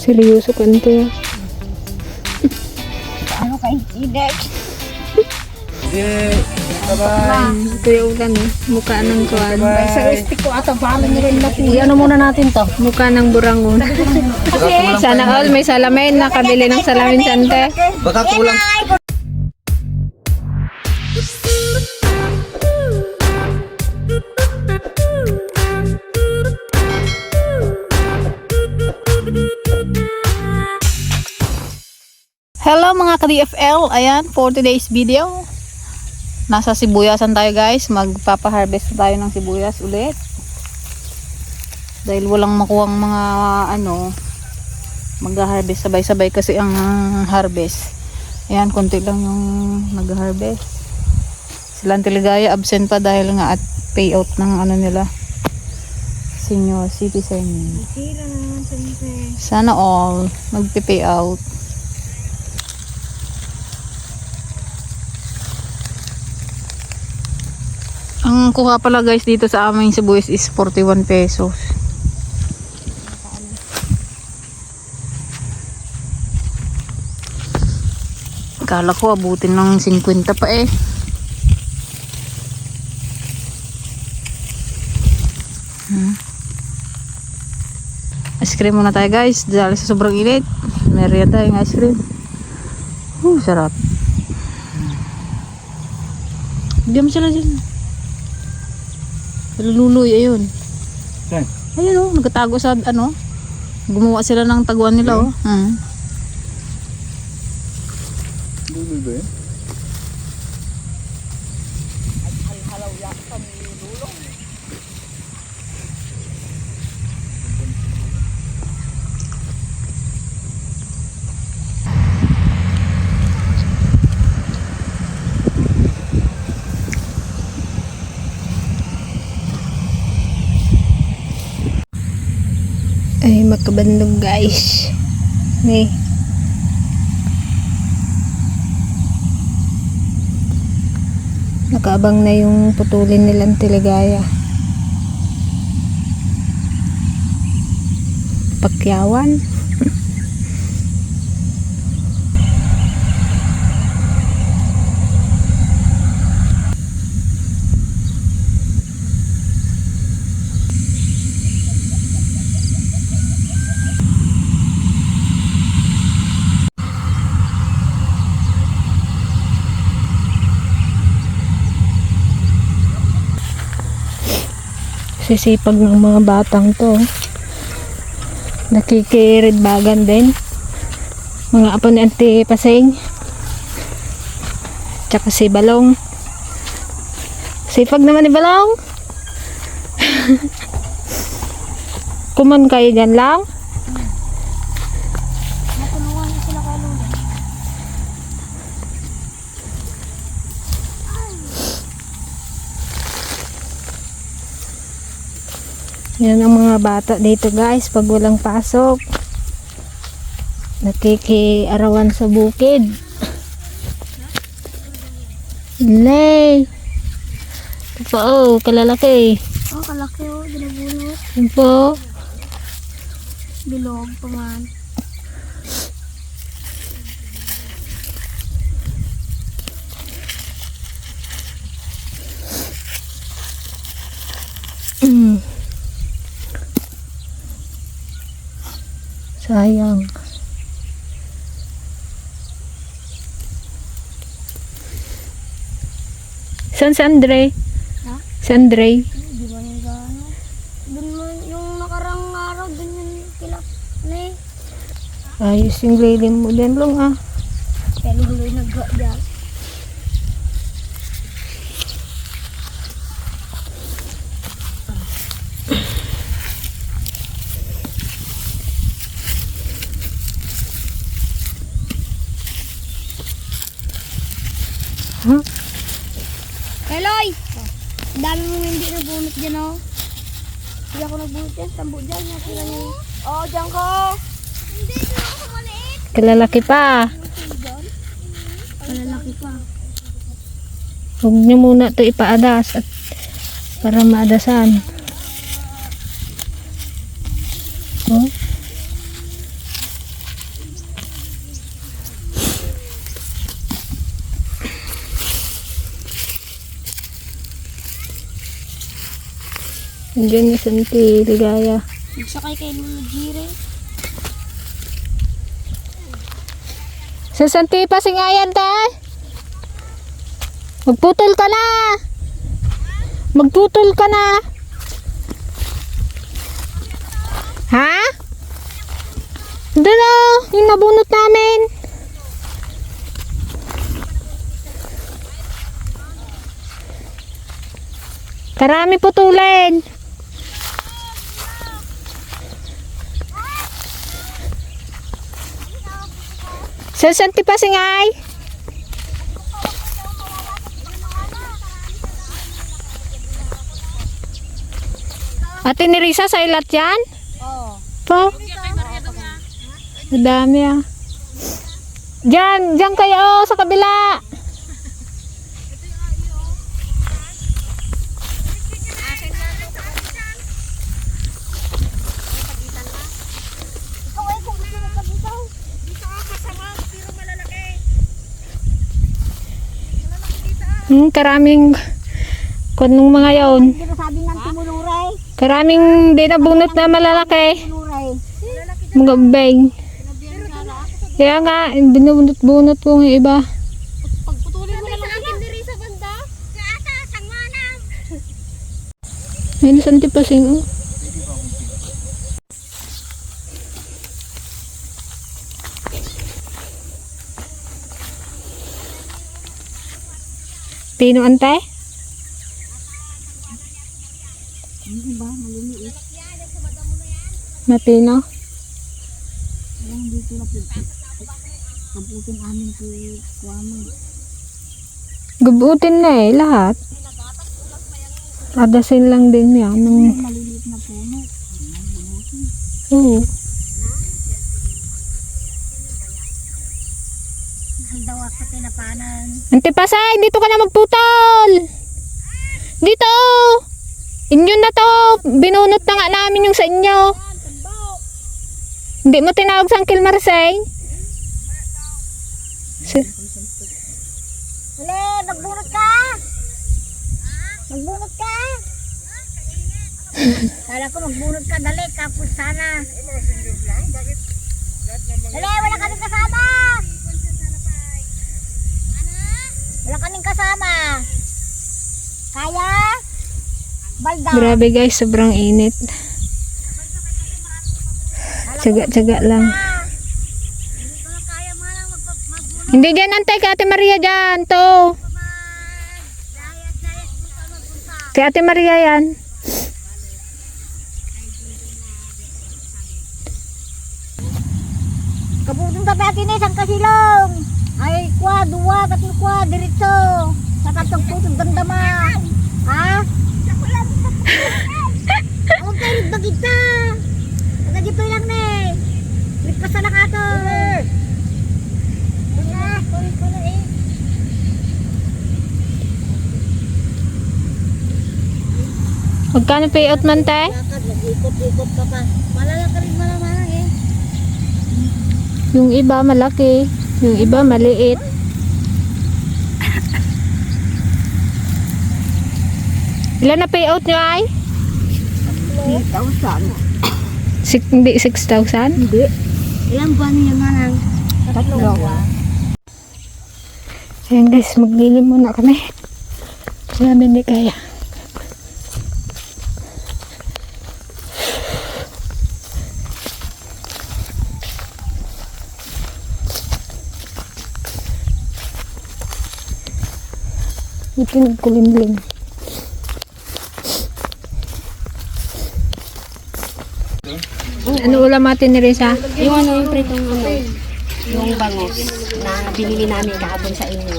Seryoso ka nito. Ano kay Idex? Yeah, bye-bye. Ito yung ulan eh. Mukha ng kuwan. Sa ristik ko ata bala ni rin natin. Ano muna natin to? Mukha ng burangon. Sana all may salamin. Nakabili ng salamin sante. Baka kulang. Hello mga ka-DFL, ayan for today's video. Nasa sibuyasan tayo guys, magpapa-harvest tayo ng sibuyas ulit. Dahil walang makuhang mga ano, mag-harvest sabay-sabay kasi ang harvest. Ayan, konti lang yung nag-harvest. Silang Teligaya absent pa dahil nga at payout ng ano nila senior citizen. Sana all magpi-payout. Ang kuha pala guys dito sa aming sibuyas is 41 pesos. Kala ko abutin ng 50 pa eh. Hmm. Ice cream muna tayo guys. Dahil sa sobrang init. Meron tayong ice cream. Uh, sarap. Diyan sila dyan. Lululoy, ayun. Saan? Ayun oh, nagtatago sa ano. Gumawa sila ng taguan nila oh. Hmm. Dulo ba yun? Ay, makabandog guys. Ni. Nakaabang na yung putulin nilang teligaya. Pakyawan. Sisipag ng mga batang to. Nakikirid bagan din. Mga apo ni Auntie Pasing. Tsaka si Balong. Sipag naman ni Balong. Kuman kayo dyan lang. Yan ang mga bata dito guys pag walang pasok. Nakikiarawan sa bukid. Lay. Pa oh, kalalaki. Oh, kalaki oh, binabunot. Yan po. Bilog pa man. Mm. Sayang. Saan si Andre? Ha? Si Andre? Di ba nang gano? Dun man, yung nakarang araw, dun yung kilap na eh. Ayos yung grading mo din lang ah. Oh, diyan ko. Hindi, diyan ako maliit. Kalalaki pa. Kalalaki pa. Huwag nyo muna ito ipaadas at para maadasan. Oh. Diyan yung santi, ligaya. Magsakay kay Lolo Jire. Sa Santi pasingayan ta. Magputol ka na. Magputol ka na. Ha? Doon o, yung nabunot namin. Karami putulin. Sa Santi Pasingay? Ate ni Risa sa ilat yan? Oo. Po? Madami ah. Diyan, diyan kayo sa kabila. Ikaw ay kung gusto mo dito. Dito ako masama, pero malalaki. Hmm, karaming kung nung mga yon. Hindi ba sabi ng timuluray? Karaming di nabunot na malalaki. Mga beng. Kaya nga, binunot-bunot ko yung iba. Pagputulin mo na lang akin diri sa banda. Sa ata, sangmanam. May nasanti pasing oh. Pino? Kabutin amin ko kuwamo. Gubutin na eh, lahat. Adasin lang din yan. Nung... Maliliit na puno. Oo. Tinapanan. Ante Pasay, dito ka na magputol. Dito. Inyo na to. Binunot na nga namin yung sa inyo. Hindi mo tinawag sa Uncle? Si- Hali, magbunot ka! Magbunot ka! Kala ko magbunot ka, dali, kapos sana. Dali, wala kaming kasama! Wala kaming kasama. Kaya? Balda. Grabe guys, sobrang init. Tsaga-tsaga lang. Hindi dyan, antay ka Ate Maria dyan. To. Dayas-dayas mo ka magpunta. Si Ate Maria yan. Kabutong sa natin isang kasilong. Ay, kwa, duwa, tatlo kwa, diretso. Sa katong putong dandama. Ha? Huwag kayo nagbagit ka. Nagagipay lang na eh. Ligpasan na ka to. Wala, sorry ko na eh. Magkano payout man tay? Lakad, nag-ikot-ikot ka pa. Malala ka rin malamanang eh. Yung iba malaki. Yung iba maliit. Ilan na payout nyo ay? 3,000. Sik, hindi 6,000? Hindi. Ilang buwan niya manang? Tatlo. Ayan guys, maglilim muna kami. Marami hindi kaya. Ito nagkulimlim. Ano ulam natin ni Risa? Yung ano yung pritong ano, yung bangos na binili namin kahapon sa inyo.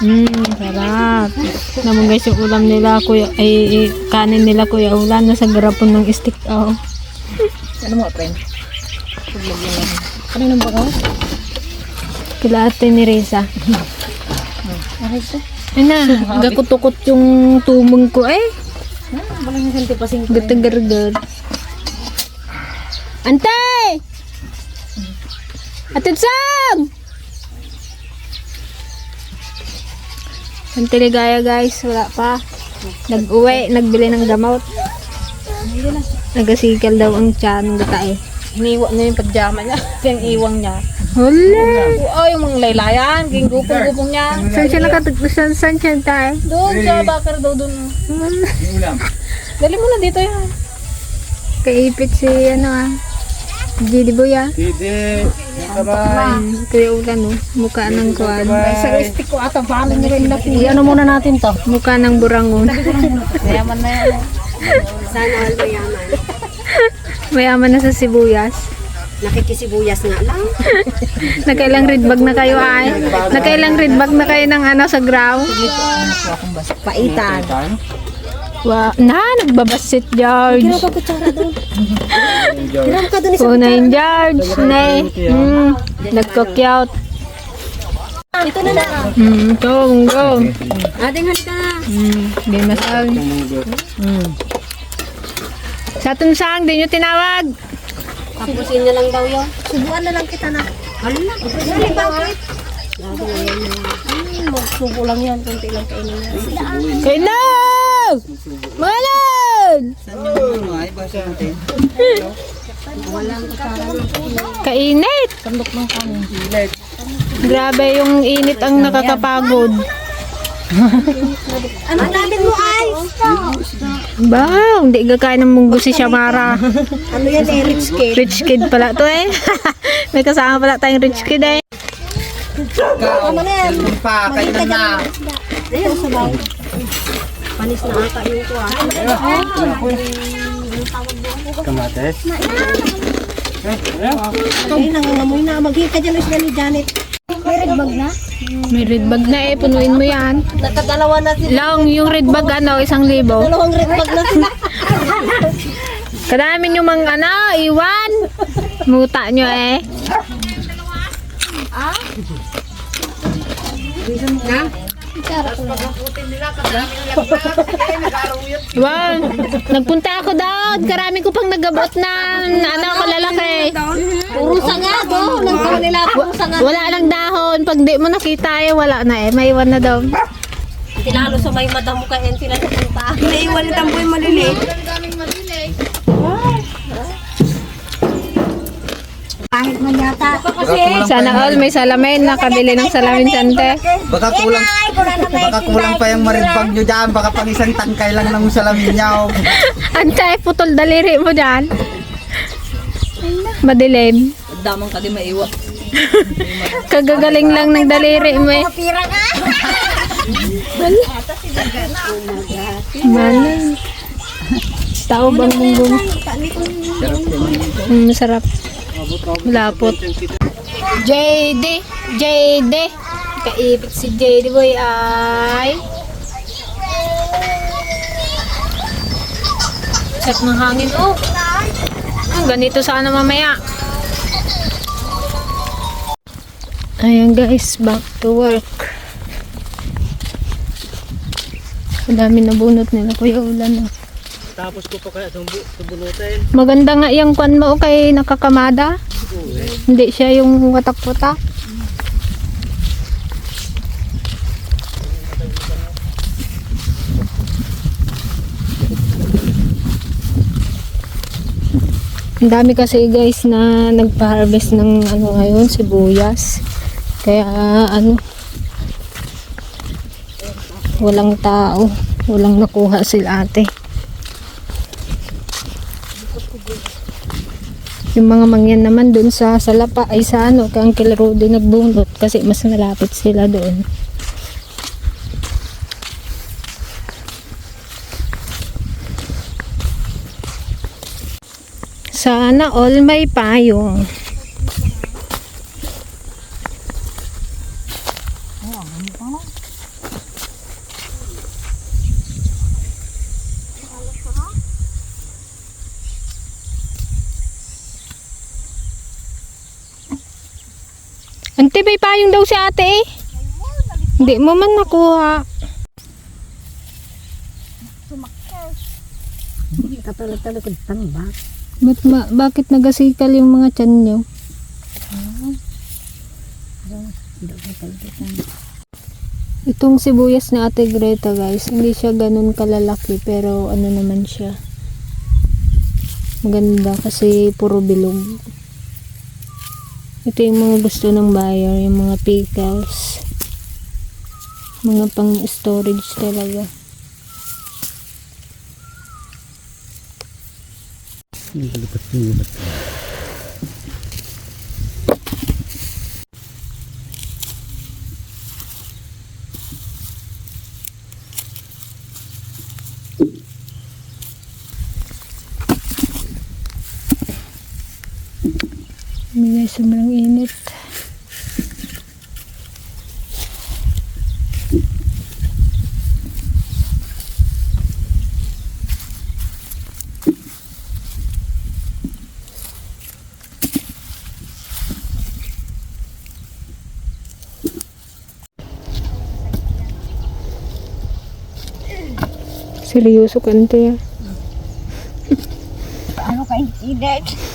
Mmm, sarap. Naman guys yung ulam nila, kuya, ay, ay, kanin nila kuya ulan na sa garapon ng stick. Oh. Ano mo, friend? Ano nang bangos? Kila ate ni Reza. Na, gakutukot yung tumong ko eh. Wala nang santi pasing Gatagargar. Antay! Atid sang! Ang tiligaya guys, wala pa. Nag-uwi, nagbili ng gamot. Nagasikal daw ang tiyan, gata eh. Iniwan niya yung pajama niya. yung niya. Hala! Oo, yung mga laylayan. Ging gupong-gupong niya. Saan siya nakatagpusan? Saan siya tayo? Doon sa bakar daw doon. Dali mo na dito yan. Kaipit si ano ah. Gidi Boy ah. Didi. Sabay. Hmm, Kuya Ulan oh. Mukha ng kuwan. Sa stick ko ata, paano nyo rin natin? Ano muna natin to? Mukha ng burangon. Mayaman na yan. Sana all mayaman. Mayaman na sa sibuyas. Nakikisibuyas nga lang. Nakailang red bag na kayo ay. Nakailang red bag na kayo ng ano sa ground. Paitan. Wow. Na, nagbabasit George. Ano pa kutsara doon? Hiram ka doon Oo na yung George. Na eh. Mm, nagkokyot. Ito na na. Mm, go, go. Ating halika na. Mm, di masal. Mm. Sa atong sang, di nyo tinawag. Tapusin na lang daw yun. Subuan na lang kita na. Ano na? Ano bakit? Hmm, magsubo lang yan. Kunti lang kainin na. Kainog! Malad! Kainit! Grabe yung init ang nakakapagod. Ano natin mo ay? Ba, hindi gakain ng munggo si Shamara. Ano yan eh, rich kid. Rich kid pala to eh. May kasama pala tayong rich kid eh. Yan. Pa, kayo na na. Ayun, sabaw. Panis na ata yung kuha. Kamates. Ay, nangangamoy na. Maghihit ka dyan, Janet. May red bag na? May red bag na eh, punuin mo yan. Nakadalawa na sila. Long, yung red bag ano, isang libo. Dalawang red bag na sila. Kadami nyo mang ano, iwan. Muta nyo eh. Wow, nagpunta ako doon. Karami ko pang nagabot na ano ako lalaki. Purusa nga do. Nagkaroon nila purusa nga. Wala lang dahon. Pag di mo nakita eh, wala na eh. May iwan na daw. Tinalo sa may madamo ka en sila sa punta. Naiwan ni Tamboy maliliit. Sana all may salamin. Nakabili ng salamin sante. Baka kulang, baka kulang pa yung marimbag nyo dyan. Baka pang isang tangkay lang ng salamin nyo. Ante, putol daliri mo dyan. Madilim. Damang ka di maiwan. Kagagaling lang ng daliri mo eh. Pira nga. Malang. Tao bang munggong? Mm, masarap. Malapot. JD. JD. Kaibig si JD boy ay. Check ng hangin oh. Ah, ganito sana mamaya. Ayan guys, back to work. Ang dami na bunot nila Kuya Ulan. Oh. Tapos ko pa kaya itong bunutin. Maganda nga yung kwan mo kay nakakamada. Hindi siya yung watak-watak. Ang dami kasi guys na nagpa-harvest ng ano ngayon, sibuyas. Kaya ano, walang tao. Walang nakuha sila ate. Yung mga mangyan naman dun sa Salapa ay sa ano, kang Uncle Rudy nagbunot kasi mas malapit sila doon. Sana all may payong. Ante, may payong daw si ate eh. Hindi mo man nakuha. Katulad-tulad ko tambak. Ba't ma, bakit nagasikal yung mga tiyan nyo? Itong sibuyas na Ate Greta guys, hindi siya ganun kalalaki pero ano naman siya. Maganda kasi puro bilog. Ito yung mga gusto ng buyer, yung mga pickles. Mga pang storage talaga. Hindi guys, sobrang init. Seryoso kante ah. Ano ka incident?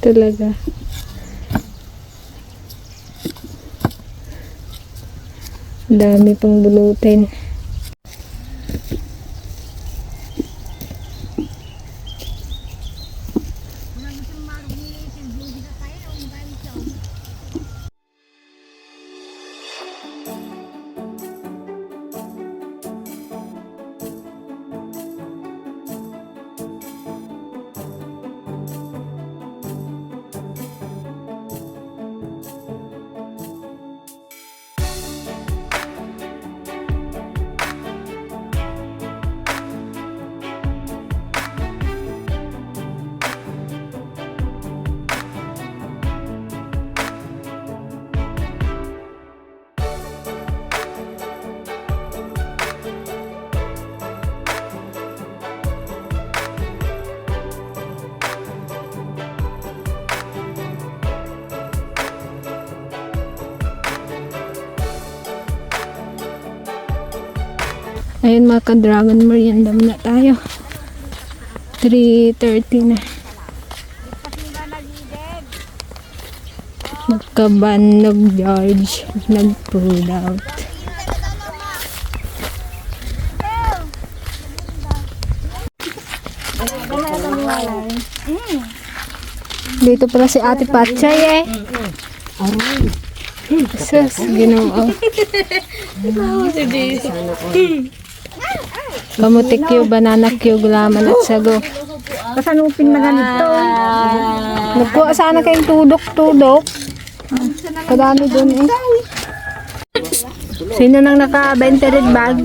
Talaga. Dami pang bulutin. Ayun mga ka-dragon merienda muna tayo. 3.30 na. Magkabanog George. Nag-pull out. Dito pala si Ate Patchay eh. Sus, ginoo. Kamutik yung banana cue, gulaman at sago. Kasanupin na ganito. Nagkuha sana kayong tudok-tudok. Kadami dun eh. Sino nang naka-20 red bag?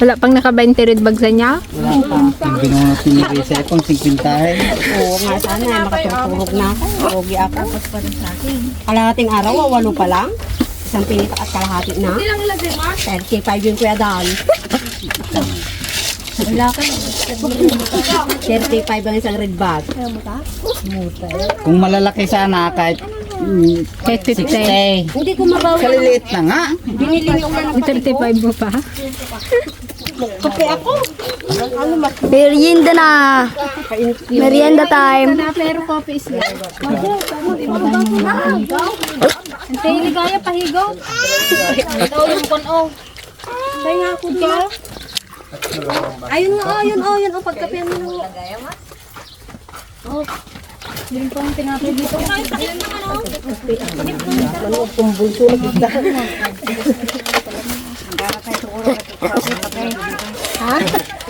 Wala pang naka-20 red bag sa niya? Wala pa. Yung binunot ni Risa kung sigpintahin. Oo nga sana, makatutulog na ako. Pogi ako. Kalahating araw, walo pa lang. Isang pinita at kalahati na. Hindi lang ilagay, Ma. 35 yung kuya daan. Wala ka. 35 ang isang red bag. Kung malalaki sana kahit mm, Kahit 50. 60. Hindi ko mabawi. Kaliliit na nga. Binili yung ano. 35 mo pa? Kape ako. Merienda na. Merienda time. Pero coffee is good. Ante, ligaya pahigaw. Ito yung kon-o. Kaya nga ako ka. Ayun nga, ayun, oh, yun, oh, pagkape mo na. Din po ang tinapay dito.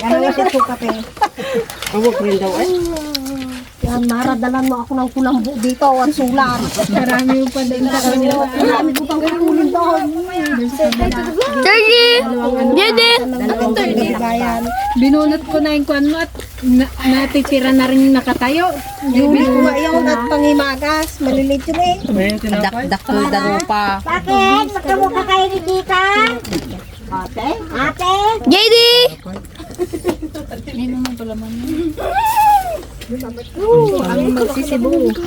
Yan ang kasi kape. Awag rin daw eh. Yan, maradalan mo ako ng kulambo dito at sulan. Marami yung pa din sa kanila. Marami ko pang kukunin doon. Daddy! Daddy! Binunot ko na yung kwan mo at na, natitira na rin yung nakatayo. Yung yun at pangimagas. Malilit yun eh. Dakdak ko daro pa. Bakit? Magkamukha kayo ni Tita? Ate? Ate? JD! Ito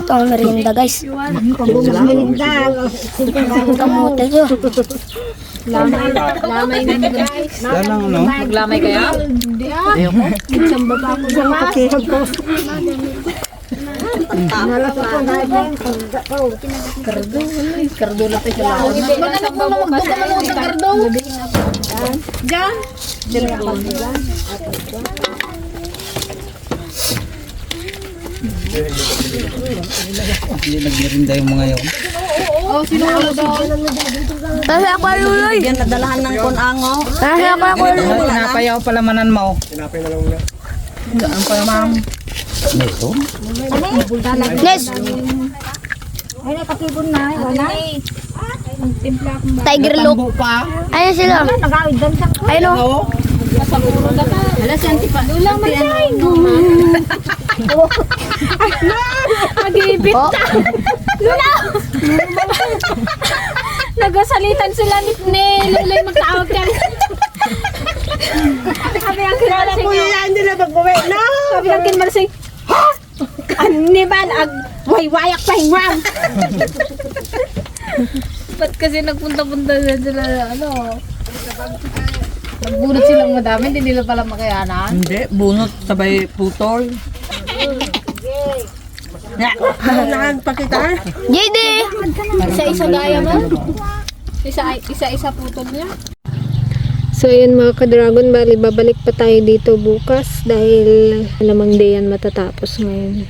ang merienda guys. Merienda. Kamote yun. Lamay, lamay na guys. Lalang ano? Maglamay kaya? Kardo na tayo sa Mananap mo na magdadalo sa kardo. Diyan. Hindi nagmirinda yung mga yun. Kasi ako luloy. Yan, nadalahan ng kunango. Kasi ako ako Ano, pinapayaw palamanan mo. Ito? Yes. Tiger look. Ayun sila. Ayun o. Alas yan, tipa. Lulang Mag-ibig Oh. Nagasalitan sila ni, Luloy magtawag ka. Sabi ang kinalasin niya. yan, hindi na mag-uwi na. Sabi ang kinalasin. Ha? Ani man ag way-wayak pa hingwang. Ba't kasi nagpunta-punta na sila ano? Nagbunot silang madami, hindi nila pala makayanan. Hindi, bunot sabay putol. Nahan pa kita. JD. Isa-isa gaya mo? Isa, isa-isa putol niya? So yun mga ka-dragon, bali babalik pa tayo dito bukas dahil alamang day yan matatapos ngayon.